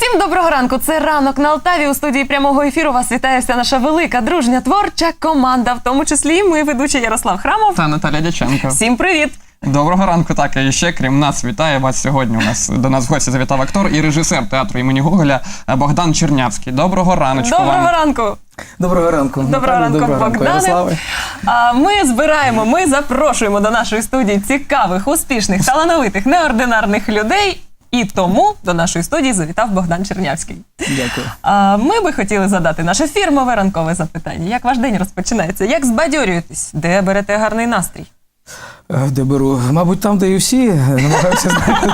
Усім доброго ранку. Це ранок на Алтаві. У студії прямого ефіру вас вітає вся наша велика дружня творча команда, в тому числі і ми, ведучий Ярослав Храмов. Та Наталя Дяченко. Всім привіт! Доброго ранку, так і ще крім нас вітає вас сьогодні. У нас до нас в гості завітав актор і режисер театру імені Гоголя е, Богдан Чернявський. Доброго раночку Доброго вам. ранку! Доброго ранку. Доброго ранку, доброго Богдане. А ми збираємо, ми запрошуємо до нашої студії цікавих, успішних, талановитих, неординарних людей. І тому до нашої студії завітав Богдан Чернявський. Дякую. А ми би хотіли задати наше фірмове ранкове запитання. Як ваш день розпочинається? Як збадьорюєтесь? Де берете гарний настрій? Е, Де беру? Мабуть, там, де і всі, е, намагаюся знати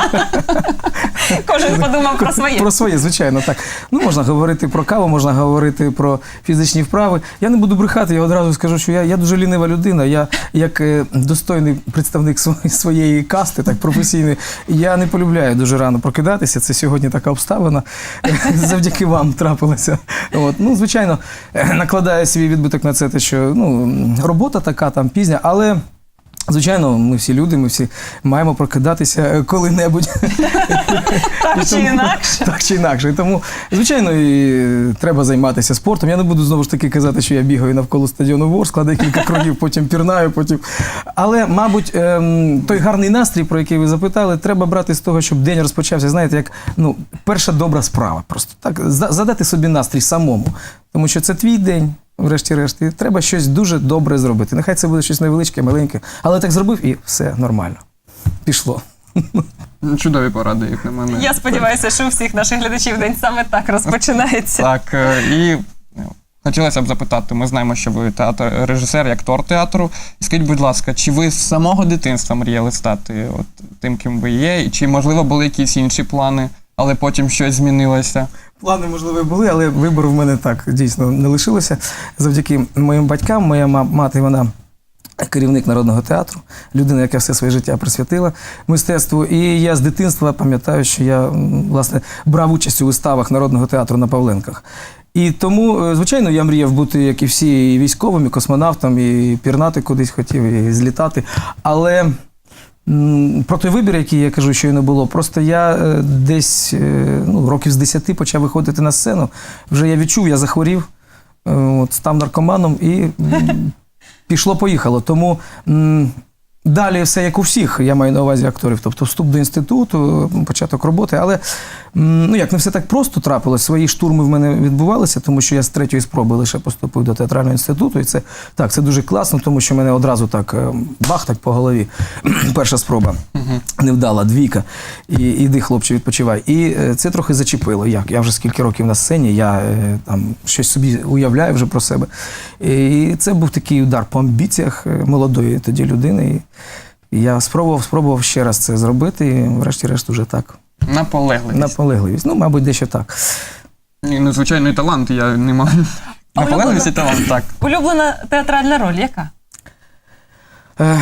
Кожен подумав про своє. про своє, звичайно, так. Ну, можна говорити про каву, можна говорити про фізичні вправи. Я не буду брехати, я одразу скажу, що я, я дуже лінива людина. Я як е, достойний представник своєї касти, так професійної, я не полюбляю дуже рано прокидатися. Це сьогодні така обставина. Завдяки вам трапилася. От. Ну, звичайно, накладає свій відбиток на це, те, що ну, робота така там пізня, але. Звичайно, ми всі люди, ми всі маємо прокидатися е, коли-небудь. Так чи інакше. Так чи інакше. І тому, звичайно, і треба займатися спортом. Я не буду знову ж таки казати, що я бігаю навколо стадіону Ворскла, декілька кругів, потім пірнаю, потім. Але, мабуть, ем, той гарний настрій, про який ви запитали, треба брати з того, щоб день розпочався, знаєте, як ну, перша добра справа. Просто так, задати собі настрій самому. Тому що це твій день. Врешті-решт, і треба щось дуже добре зробити. Нехай це буде щось невеличке, маленьке, але так зробив і все нормально. Пішло. Чудові поради, як на мене. Я сподіваюся, що у всіх наших глядачів день саме так розпочинається. Так, е, і е, хотілося б запитати, ми знаємо, що ви театр, режисер і актор театру. Скажіть, будь ласка, чи ви з самого дитинства мріяли стати от тим, ким ви є? І Чи, можливо, були якісь інші плани, але потім щось змінилося? Плани, можливо, були, але вибору в мене так дійсно не лишилося. Завдяки моїм батькам, моя мати, вона. Керівник народного театру, людина, яка все своє життя присвятила мистецтву. І я з дитинства пам'ятаю, що я власне брав участь у виставах народного театру на Павленках. І тому, е, звичайно, я мріяв бути, як і всі, і військовим, і космонавтом, і пірнати кудись хотів, і злітати. Але Про той вибір, який я кажу, що й не було. Просто я е, десь е, ну, років з 10 почав виходити на сцену. Вже я відчув, я захворів, е, от, став наркоманом і пішло-поїхало. Тому далі все як у всіх, я маю на увазі акторів. Тобто вступ до інституту, початок роботи. Але ну, як не все так просто трапилось, свої штурми в мене відбувалися, тому що я з третьої спроби лише поступив до театрального інституту. І це так, це дуже класно, тому що мене одразу так е, бах так по голові. Перша спроба невдала, двійка. І іди, хлопче, відпочивай. І е, це трохи зачепило. Як? Я вже скільки років на сцені, я е, там щось собі уявляю вже про себе. І це був такий удар по амбіціях молодої тоді людини. І я спробував, спробував ще раз це зробити, і врешті-решт уже так. Наполегливість. Наполегливість. Ну, мабуть, дещо так. І талант, я не маю. А Наполегливість і талант, так. Улюблена театральна роль яка? Е,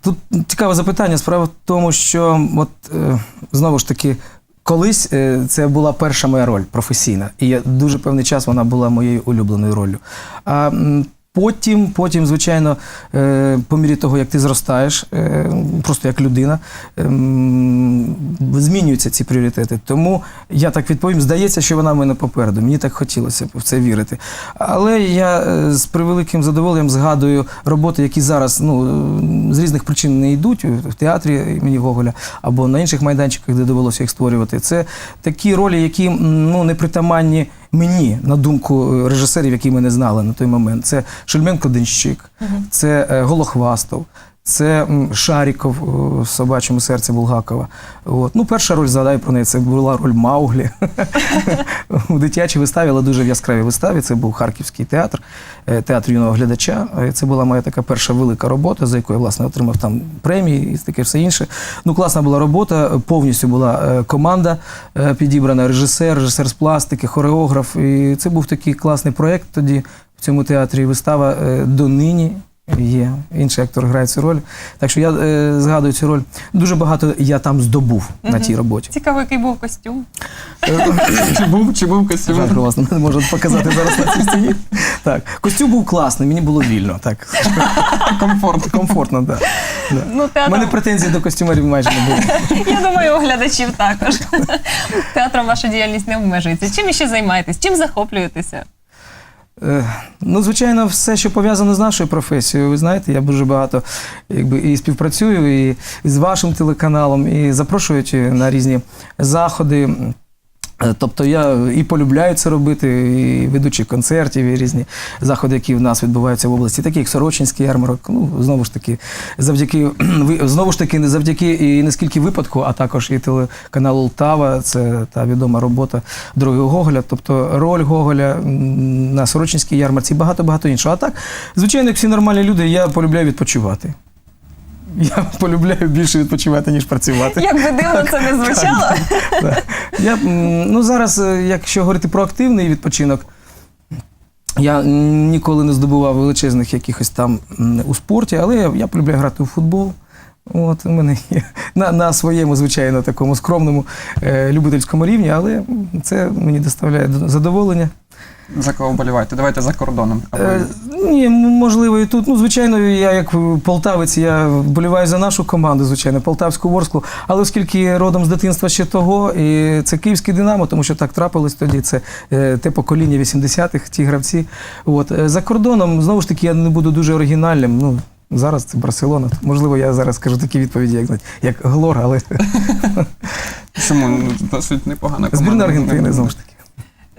Тут цікаве запитання. Справа в тому, що от е, знову ж таки, колись е, це була перша моя роль професійна, і я дуже певний час вона була моєю улюбленою роллю. А м, потім, потім, звичайно, е, по мірі того, як ти зростаєш, е, просто як людина, ем, змінюються ці пріоритети. Тому я так відповім, здається, що вона в мене попереду. Мені так хотілося в це вірити. Але я е, з превеликим задоволенням згадую роботи, які зараз ну, е, з різних причин не йдуть в театрі імені Гоголя або на інших майданчиках, де довелося їх створювати. Це такі ролі, які ну, не притаманні мені, на думку е, режисерів, які мене знали на той момент. Це Шельменко Денщик, це е, Голохвастов. Це Шаріков в собачому серці Булгакова. От. Ну, перша роль, згадаю про неї, це була роль Мауглі у дитячій виставі, але дуже в яскравій виставі. Це був Харківський театр, е, театр юного глядача. Е, Це була моя така перша велика робота, за яку я власне отримав там премії і таке все інше. Ну, класна була робота, повністю була е, команда е, підібрана, режисер, режисер з пластики, хореограф. І це був такий класний проєкт тоді в цьому театрі. Вистава е, донині є. Інший актор грає цю роль. Так що я е, згадую цю роль. Дуже багато я там здобув на тій роботі. Цікаво, який був костюм. Чи був, чи був костюм? Жаль, власне, не можу показати зараз на цій стіні. Так, костюм був класний, мені було вільно. Так, Комфорт. комфортно, так. Да. Ну, У театром, мене претензій до костюмерів майже не було. я думаю, у глядачів також. Театром ваша діяльність не обмежується. Чим іще займаєтесь? Чим захоплюєтеся? Е, Ну, звичайно, все, що пов'язано з нашою професією, ви знаєте, я дуже багато якби, і співпрацюю і з вашим телеканалом, і запрошують на різні заходи. Е, Тобто я і полюбляю це робити, і ведучі концертів, і різні заходи, які в нас відбуваються в області, такі як Сорочинський ярмарок. Ну, знову ж таки, завдяки знову ж таки, не завдяки і не скільки випадку, а також і телеканалу Лтава, це та відома робота другого Гоголя, тобто роль Гоголя на Сорочинській ярмарці, і багато-багато іншого. А так, звичайно, як всі нормальні люди, я полюбляю відпочивати. Я полюбляю більше відпочивати, ніж працювати. Як би дивно це не звучало. Так. Я, ну, зараз, е, якщо говорити про активний відпочинок, я ніколи не здобував величезних якихось там у спорті, але я, я полюбляю грати у футбол. От у мене є на, на своєму, звичайно, такому скромному е, любительському рівні, але це мені доставляє задоволення. За кого вболіваєте? Давайте за кордоном. Або- Е, ні, можливо, і тут. Ну, звичайно, я як полтавець, я вболіваю за нашу команду, звичайно, полтавську Ворсклу. Але оскільки родом з дитинства ще того, і це київський Динамо, тому що так трапилось тоді. Це е, те покоління 80-х, ті гравці. От Е, за кордоном, знову ж таки, я не буду дуже оригінальним. Ну, зараз це Барселона. Можливо, я зараз скажу такі відповіді, як, як Глор, але Чому? Ну, Досить непогана команда. збірна Аргентини знову ж таки.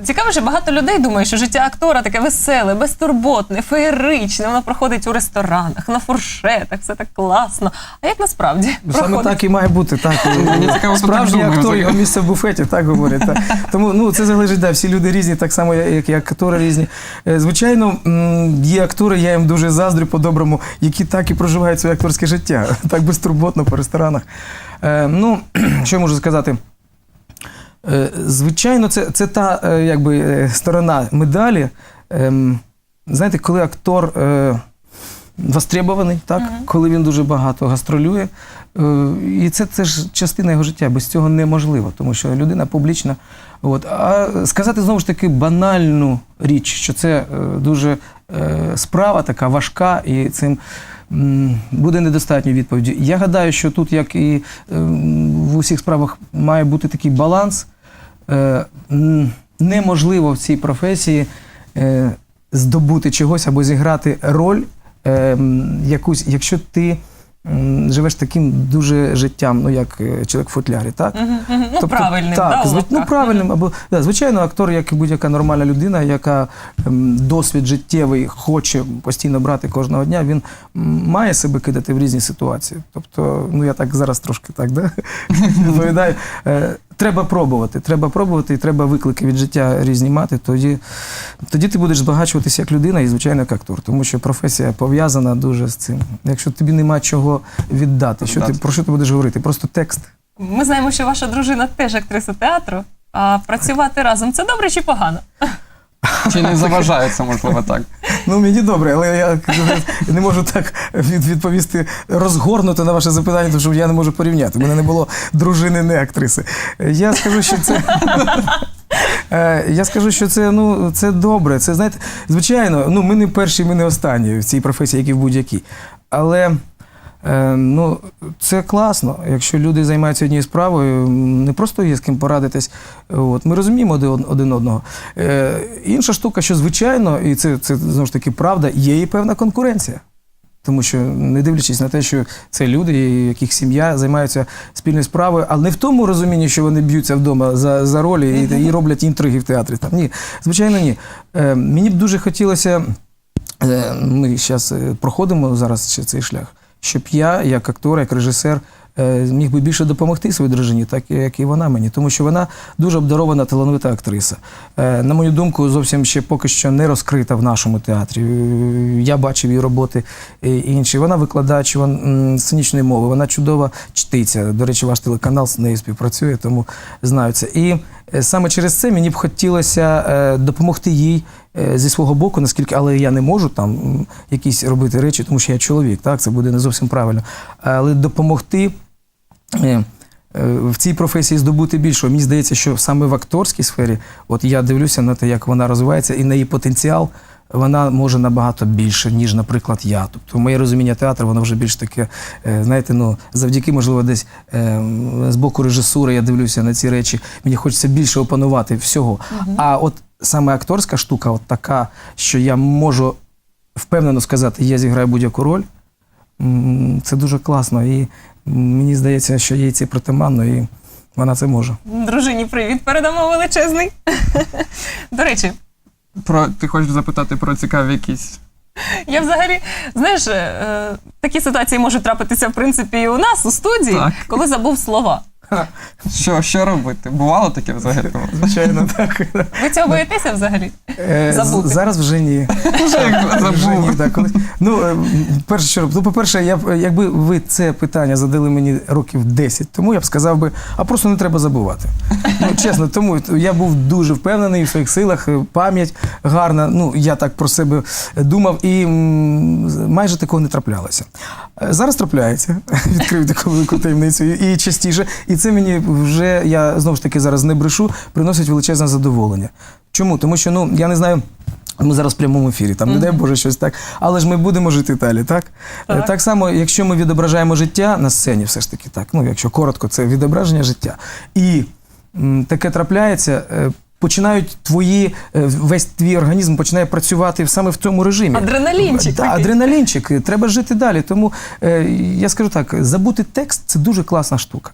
Цікаво, що багато людей думає, що життя актора таке веселе, безтурботне, феєричне. Воно проходить у ресторанах, на фуршетах, все так класно. А як насправді Саме проходить? так і має бути. Так. Мені цікаво, хто так Справжній думає актор, взагалі. його місце в буфеті, так говорять. Так. Тому ну, це залежить, да, всі люди різні, так само, як і актори різні. Е, Звичайно, м, є актори, я їм дуже заздрю по-доброму, які так і проживають своє акторське життя, так безтурботно по ресторанах. Е, ну, що я можу сказати? Е, Звичайно, це, це та е, якби, е, сторона медалі. Ем, Знаєте, коли актор востребований, так? коли він дуже багато гастролює. І це, це ж частина його життя. Без цього неможливо, тому що людина публічна. От. А сказати знову ж таки банальну річ, що це дуже справа така важка, і цим буде недостатньо відповіді. Я гадаю, що тут, як і е, в усіх справах, має бути такий баланс. Е, Неможливо в цій професії е, здобути чогось або зіграти роль е, якусь, якщо ти живеш таким дуже життям, ну як чоловік в футлярі, так? Мгм. Ну, правильним, так, да, у зв- ну, правильним, або да, звичайно, актор, як і будь-яка нормальна людина, яка ем, досвід життєвий хоче постійно брати кожного дня, він має себе кидати в різні ситуації. Тобто, ну я так зараз трошки так да? відповідаю. Треба пробувати, треба пробувати, і треба виклики від життя різні мати. Тоді, тоді ти будеш збагачуватися як людина і, звичайно, як актор, тому що професія пов'язана дуже з цим. Якщо тобі нема чого віддати, що ти, про що ти будеш говорити? Просто текст. Ми знаємо, що ваша дружина теж актриса театру. А працювати разом це добре чи погано? Чи не заважає це, можливо, так? Ну, мені добре, але я не можу так відповісти розгорнуто на ваше запитання, тому що я не можу порівняти. У мене не було дружини, не актриси. Я скажу, що це. Е, Я скажу, що це, ну, це добре. Це, знаєте, звичайно, ну, ми не перші, ми не останні в цій професії, як і в будь-якій. Але ну, це класно, якщо люди займаються однією справою, не просто є з ким порадитись. От, ми розуміємо один, одного. Е, інша штука, що звичайно, і це, це знову ж таки правда, є і певна конкуренція. Тому що, не дивлячись на те, що це люди, яких сім'я займаються спільною справою, але не в тому розумінні, що вони б'ються вдома за, за ролі і, і роблять інтриги в театрі. Там ні, звичайно, ні. Е, мені б дуже хотілося, е, ми зараз проходимо зараз цей шлях, щоб я, як актор, як режисер, е, міг би більше допомогти своїй дружині, так як і вона мені, тому що вона дуже обдарована талановита актриса. Е, На мою думку, зовсім ще поки що не розкрита в нашому театрі. Е, Я бачив її роботи е, інші. Вона викладач вон, сценічної мови, вона чудова чтиця. До речі, ваш телеканал з нею співпрацює, тому знаю це. І саме через це мені б хотілося е, допомогти їй е, зі свого боку, наскільки, але я не можу там якісь робити речі, тому що я чоловік, так, це буде не зовсім правильно. Але допомогти. Е, В цій професії здобути більшого. Мені здається, що саме в акторській сфері, от я дивлюся на те, як вона розвивається, і на її потенціал вона може набагато більше, ніж, наприклад, я. Тобто, моє розуміння театру, воно вже більш таке, е, знаєте, ну завдяки, можливо, десь е, з боку режисури я дивлюся на ці речі. Мені хочеться більше опанувати всього. А от саме акторська штука, от така, що я можу впевнено сказати, я зіграю будь-яку роль. Це дуже класно. І мені здається, що їй це притаманно, і вона це може. Дружині привіт передамо величезний. До речі, Про ти хочеш запитати про цікаві якісь я взагалі, знаєш, е, такі ситуації можуть трапитися, в принципі, і у нас у студії, Так. коли забув слова. що, що робити? Бувало таке взагалі? Звичайно, так. Ви цього боїтеся взагалі? Е, Забути. Зараз вже ні. Вже ні, так, коли- Ну, е, перше, що роб- ну, по-перше, я б, якби ви це питання задали мені років 10 тому, я б сказав би, а просто не треба забувати. Ну, чесно, тому я був дуже впевнений в своїх силах, е, пам'ять гарна. Ну, я так про себе думав, і майже такого не траплялося. Е, Зараз трапляється, відкрив таку велику таємницю, і частіше. І це мені вже, я знову ж таки зараз не брешу, приносить величезне задоволення. Чому? Тому що ну, я не знаю. Ми зараз в прямому ефірі, там, не дай Боже, щось так. Але ж ми будемо жити далі, так? Так. так? Так само, якщо ми відображаємо життя на сцені, все ж таки так. Ну, якщо коротко, це відображення життя. І м, таке трапляється. е, Починають твої, е, весь твій організм починає працювати саме в цьому режимі. Адреналінчик Да, такий. адреналінчик. Треба жити далі. Тому е, я скажу так: забути текст це дуже класна штука.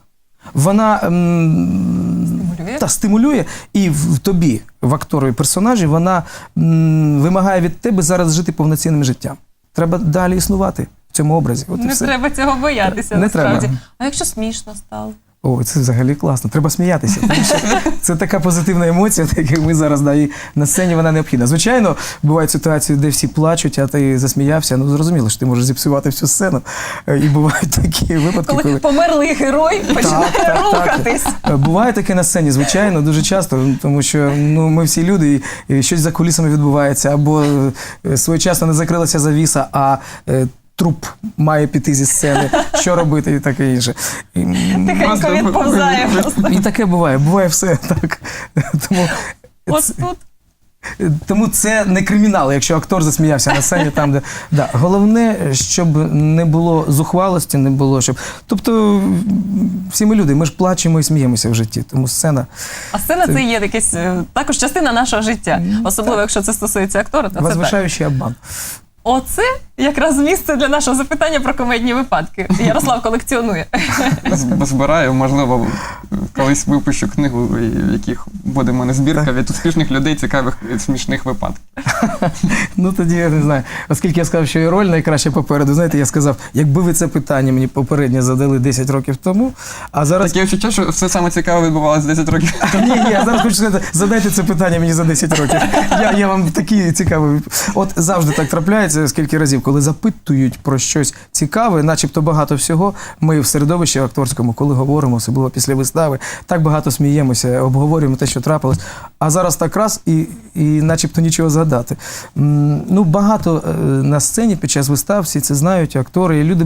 Вона Стимулює? та, стимулює, і в тобі, в акторі персонажі, вона м, вимагає від тебе зараз жити повноцінним життям. Треба далі існувати в цьому образі. От і Не все. треба цього боятися, Не насправді. треба. А якщо смішно стало? О, це взагалі класно. Треба сміятися. Тому що це така позитивна емоція, так як ми зараз да, і на сцені вона необхідна. Звичайно, бувають ситуації, де всі плачуть, а ти засміявся. Ну зрозуміло, що ти можеш зіпсувати всю сцену. Е, І бувають такі випадки, Коли коли. померлий герой починає Так, так, рухатись. Е, Буває таке на сцені, звичайно, дуже часто, тому що ну, ми всі люди, і, щось за кулісами відбувається, або е, своєчасно не закрилася завіса, а труп має піти зі сцени. Що робити і таке інше. Тихенько відповзає просто. і таке буває, буває все так. Тому, це, тут тому це не кримінал, якщо актор засміявся на сцені, там де да. головне, щоб не було зухвалості, не було щоб. Тобто всі ми люди, ми ж плачемо і сміємося в житті. Тому сцена А сцена це є якась е, також частина нашого життя. Особливо, якщо це стосується актора, то це так. обман. Оце якраз місце для нашого запитання про комедні випадки. Ярослав колекціонує. З- Збираю, можливо, колись випущу книгу, в яких буде в мене збірка від успішних людей цікавих і смішних випадків. Ну тоді я не знаю. Оскільки я сказав, що і роль найкраща попереду, знаєте, я сказав, якби ви це питання мені попередньо задали 10 років тому, а зараз. Таке відчуття, що все саме цікаве відбувалося 10 років. тому. Ні, ні, я зараз хочу сказати, задайте це питання мені за 10 років. Я, я вам такі цікаві. От завжди так трапляється, скільки разів, коли запитують про щось цікаве, начебто багато всього. Ми в середовищі акторському, коли говоримо, особливо після вистави, так багато сміємося, обговорюємо те, що трапилось. А зараз так раз і, і начебто нічого згадати. Ну, багато е, на сцені під час вистав, всі це знають, актори, люди,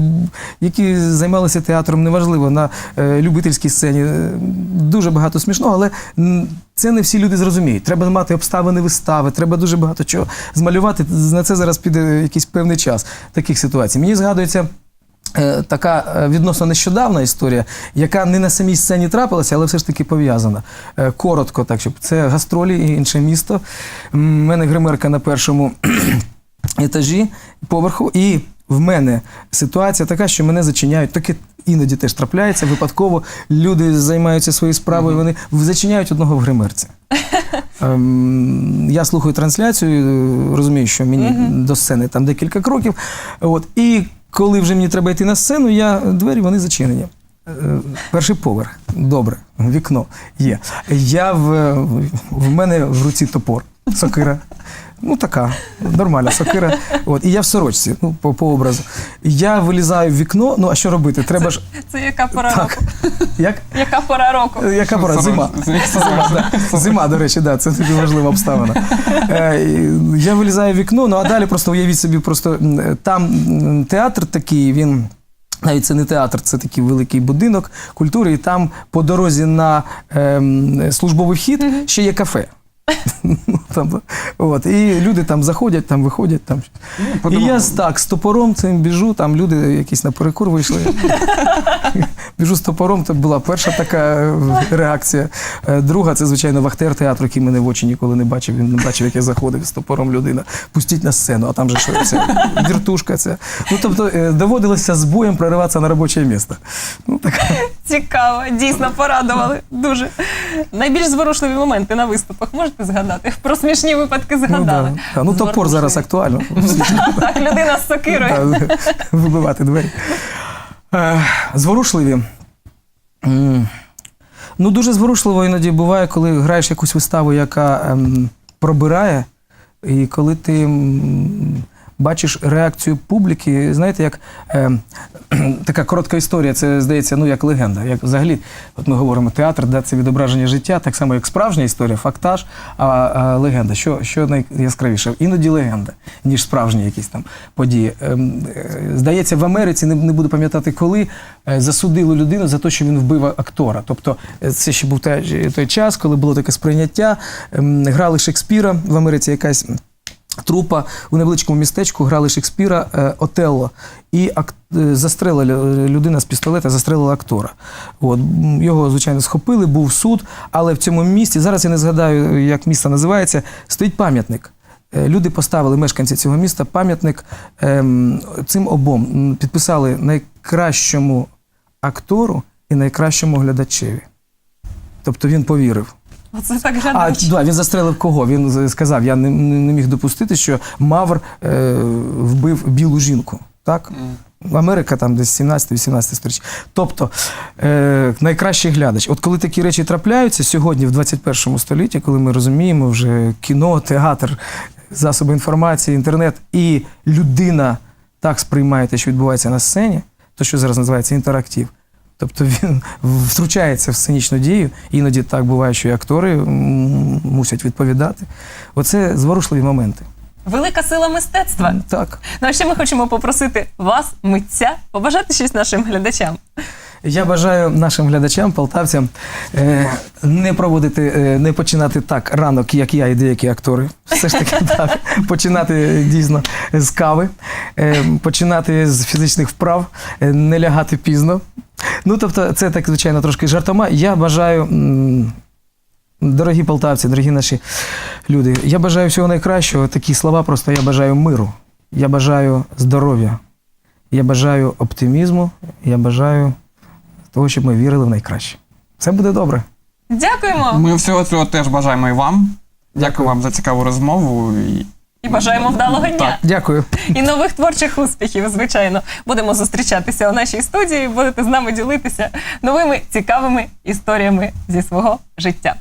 які займалися театром, неважливо, на е, любительській сцені. е, Дуже багато смішного, але це не всі люди зрозуміють. Треба мати обставини вистави, треба дуже багато чого змалювати. На це зараз піде якийсь певний час таких ситуацій. Мені згадується. е, Така е, відносно нещодавна історія, яка не на самій сцені трапилася, але все ж таки пов'язана. Е, Коротко, так щоб це гастролі і інше місто. У мене гримерка на першому етажі поверху, і в мене ситуація така, що мене зачиняють. Таке іноді теж трапляється. Випадково люди займаються своєю справою, вони зачиняють одного в гримерці. Ем, я слухаю трансляцію, е, розумію, що мені до сцени там декілька кроків. От, і коли вже мені треба йти на сцену, я двері вони зачинені. Е, Перший поверх. Добре, вікно є. Я в, в мене в руці топор, сокира. Ну, така, нормальна сокира. От, і я в сорочці, ну, по, по образу. Я вилізаю в вікно, ну а що робити? Треба ж. Це яка пора Так. року? Як? Яка пора року? Яка пора? Зима. Зима, да. Зима, до речі, да, це дуже важлива обставина. Е, і Я вилізаю в вікно, ну а далі просто уявіть собі, просто м, там м, театр такий, він. Навіть це не театр, це такий великий будинок культури, і там по дорозі на ем, службовий вхід ще є кафе. Ну, там, от, і люди там заходять, там виходять. Там. і я так з топором цим біжу, там люди якісь на перекур вийшли. Біжу з топором, це була перша така е, реакція. Е, Друга, це, звичайно, вахтер театру, який мене в очі ніколи не бачив. Він не бачив, як я заходив з топором людина. Пустіть на сцену, а там же що це віртушка. Це. Ну, тобто е, доводилося з боєм прориватися на робоче місце. Ну, така. Цікаво, дійсно порадували. Дуже. Найбільш зворушливі моменти на виступах можете згадати? Про смішні випадки Ну, згадали. да. Ну топор зараз актуально. Так, людина з сокирою. Вибивати двері. Е, Зворушливі. Ну, дуже зворушливо іноді буває, коли граєш якусь виставу, яка ем, пробирає, і коли ти м, бачиш реакцію публіки, знаєте, як ем, така коротка історія, це здається, ну як легенда. Як взагалі, от ми говоримо, театр, да, це відображення життя, так само як справжня історія, фактаж, а, а легенда. Що, що найяскравіше? Іноді легенда, ніж справжні якісь там події. Ем, е, Здається, в Америці не, не буду пам'ятати, коли е, засудили людину за те, що він вбив актора. Тобто е, це ще був той, той час, коли було таке сприйняття. Ем, Грали Шекспіра в Америці якась трупа у невеличкому містечку грали Шекспіра е, Отелло. І е, застрелила людина з пістолета, застрелила актора. От, його, звичайно, схопили, був суд, але в цьому місті, зараз я не згадаю, як місто називається, стоїть пам'ятник. Е, Люди поставили, мешканці цього міста, пам'ятник ем, цим обом. Підписали найкращому актору і найкращому глядачеві. Тобто він повірив. Оце так А да, він застрелив кого? Він сказав: я не, не не міг допустити, що Мавр е, вбив білу жінку. Так? Америка там десь 17-18 сторіччя. Тобто е, найкращий глядач. От коли такі речі трапляються сьогодні, в 21 столітті, коли ми розуміємо вже кіно, театр, засоби інформації, інтернет, і людина так сприймає те, що відбувається на сцені, то що зараз називається інтерактив. Тобто він втручається в сценічну дію. Іноді так буває, що і актори мусять відповідати. Оце зворушливі моменти. Велика сила мистецтва. Так. Ну а ще ми хочемо попросити вас, митця, побажати щось нашим глядачам. Я бажаю нашим глядачам, полтавцям, е, не проводити, е, не починати так ранок, як я і деякі актори. Все ж таки так. Починати дійсно з кави, е, починати з фізичних вправ, не лягати пізно. Ну, тобто, це так, звичайно, трошки жартома. Я бажаю. Дорогі полтавці, дорогі наші люди, я бажаю всього найкращого. Такі слова просто я бажаю миру, я бажаю здоров'я, я бажаю оптимізму, я бажаю того, щоб ми вірили в найкраще. Все буде добре. Дякуємо Ми всього цього теж бажаємо і вам. Дякую вам за цікаву розмову. І... бажаємо вдалого дня. Дякую. І нових творчих успіхів, звичайно. Будемо зустрічатися у нашій студії, будете з нами ділитися новими цікавими історіями зі свого життя.